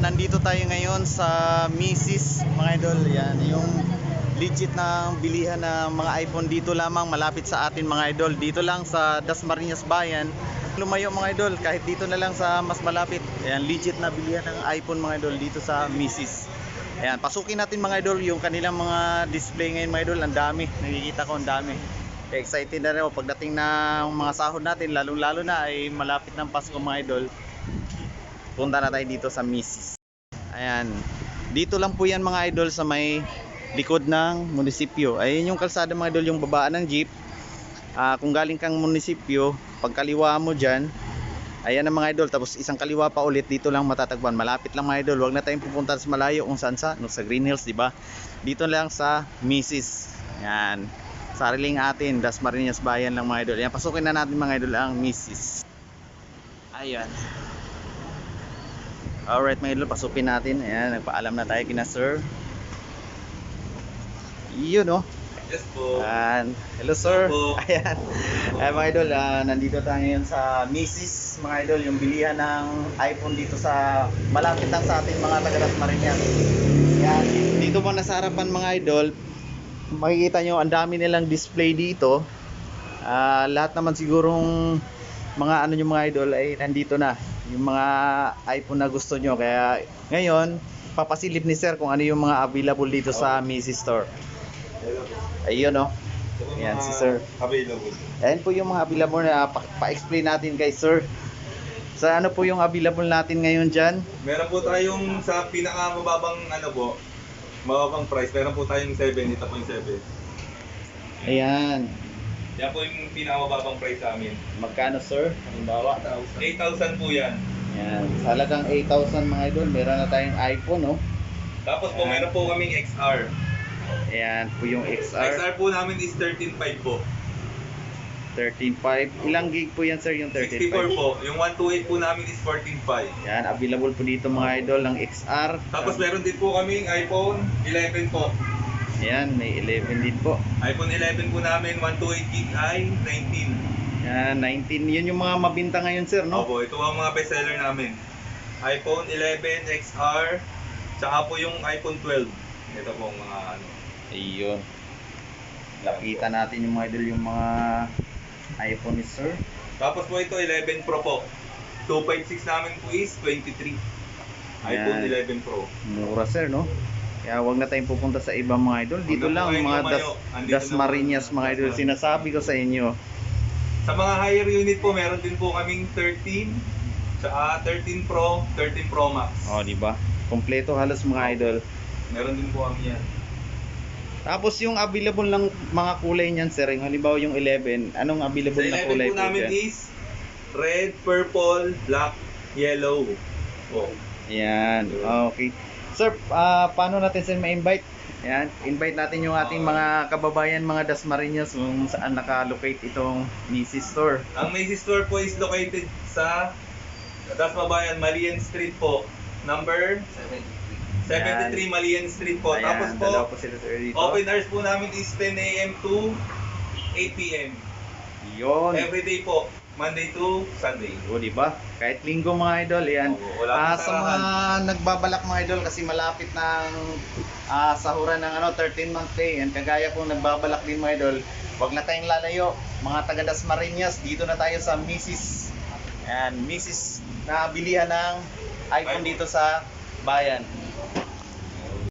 nandito tayo ngayon sa Mrs. mga idol. Yan, yung legit na bilihan ng mga iPhone dito lamang malapit sa atin mga idol. Dito lang sa Dasmariñas Bayan. Lumayo mga idol, kahit dito na lang sa mas malapit. Ayan, legit na bilihan ng iPhone mga idol dito sa Mrs. Ayan, pasukin natin mga idol yung kanilang mga display ngayon mga idol. Ang dami, nakikita ko ang dami. Excited na rin pagdating ng mga sahod natin, lalong-lalo na ay malapit ng Pasko mga idol. Punta na tayo dito sa Mrs. Ayan. Dito lang po yan mga idol sa may likod ng munisipyo. Ayun yung kalsada mga idol, yung babaan ng jeep. Ah, kung galing kang munisipyo, pagkaliwa mo dyan, ayan ang mga idol. Tapos isang kaliwa pa ulit, dito lang matatagpuan. Malapit lang mga idol. Huwag na tayong pupunta sa malayo kung saan sa, no, sa Green Hills, di ba? Dito lang sa Mrs. Yan. Sariling atin, Dasmariñas Bayan lang mga idol. Yan, pasukin na natin mga idol ang Mrs. Ayan. Alright mga idol, pasukin natin. Ayan, nagpaalam na tayo kina sir. Yun no. Yes po. Ayan. Hello sir. Hello po. Ayan. Ayan mga idol, ah, nandito tayo ngayon sa Mrs. mga idol, yung bilihan ng iPhone dito sa malapit lang sa ating mga taga Dasmariñas. Ayan. Dito muna sa harapan mga idol, makikita nyo ang dami nilang display dito. Ah, lahat naman sigurong mga ano yung mga idol ay nandito na. Yung mga iPhone na gusto nyo. Kaya ngayon, papasilip ni sir kung ano yung mga available dito sa Mrs. Store. Ayun no. Yan, si sir. Available. Ayan po yung mga available na pa- pa-explain natin kay sir. Sa ano po yung available natin ngayon dyan? Meron po tayong sa pinakamababang ano po, mababang price. Meron po tayong 7. Ito po yung 7. Ayan. Yan po yung pinakamababang price sa amin. Magkano sir? Halimbawa. 8,000 po yan. Yan. Sa halagang 8,000 mga idol, meron na tayong iPhone no. Tapos po Ayan. meron po kaming XR. Ayan po yung XR. XR po namin is 13.5 po. 13.5. Ilang gig po yan sir yung 64 13.5? po. Yung 128 po namin is 14.5. Yan, available po dito mga idol ng XR. Tapos meron din po kaming iPhone 11 po. Ayan, may 11 din po. iPhone 11 po namin, 128 gig i, 19. Yan, 19. Yun yung mga mabinta ngayon sir, no? Opo, ito ang mga bestseller namin. iPhone 11 XR, tsaka po yung iPhone 12. Ito po ang mga ano. Ayun. Lapitan natin yung mga idol yung mga iPhone ni sir. Tapos po ito 11 Pro po. 256 namin po is 23. iPhone Yan. 11 Pro. Mura sir, no? Kaya wag na tayong pupunta sa ibang mga idol. Dito na lang mga das, lumayo. Andito das na po. Marinas mga idol. Sinasabi ko sa inyo. Sa mga higher unit po, meron din po kaming 13, tsaka 13 Pro, 13 Pro Max. Oh, di ba? Kompleto halos mga idol. Meron din po kami yan. Tapos yung available lang mga kulay niyan sir, yung halimbawa yung 11, anong Sa available na 11 kulay po po namin dyan? is red, purple, black, yellow. Po. Yan. Okay. Sir, ah, paano natin sir ma-invite? Yan, invite natin yung ating mga kababayan, mga Dasmariñas kung saan naka-locate itong Mrs. Store. Ang Macy's store po is located sa Dasmabayan, Malian Street po. Number 73 Malian Street po. Ayan, Tapos po, po sila sir dito. open hours po namin is 10 a.m. to 8 p.m. Yun. Every day po, Monday to Sunday. O, di ba? Kahit linggo mga idol, yan. Opo, wala Ah, sa mga nagbabalak mga idol kasi malapit ng ah, sahuran ng ano 13 month pay and kagaya kung nagbabalak din mga idol, wag na tayong lalayo. Mga taga Dasmariñas, dito na tayo sa Mrs. Yan, Mrs. na bilihan ng iPhone. dito sa bayan.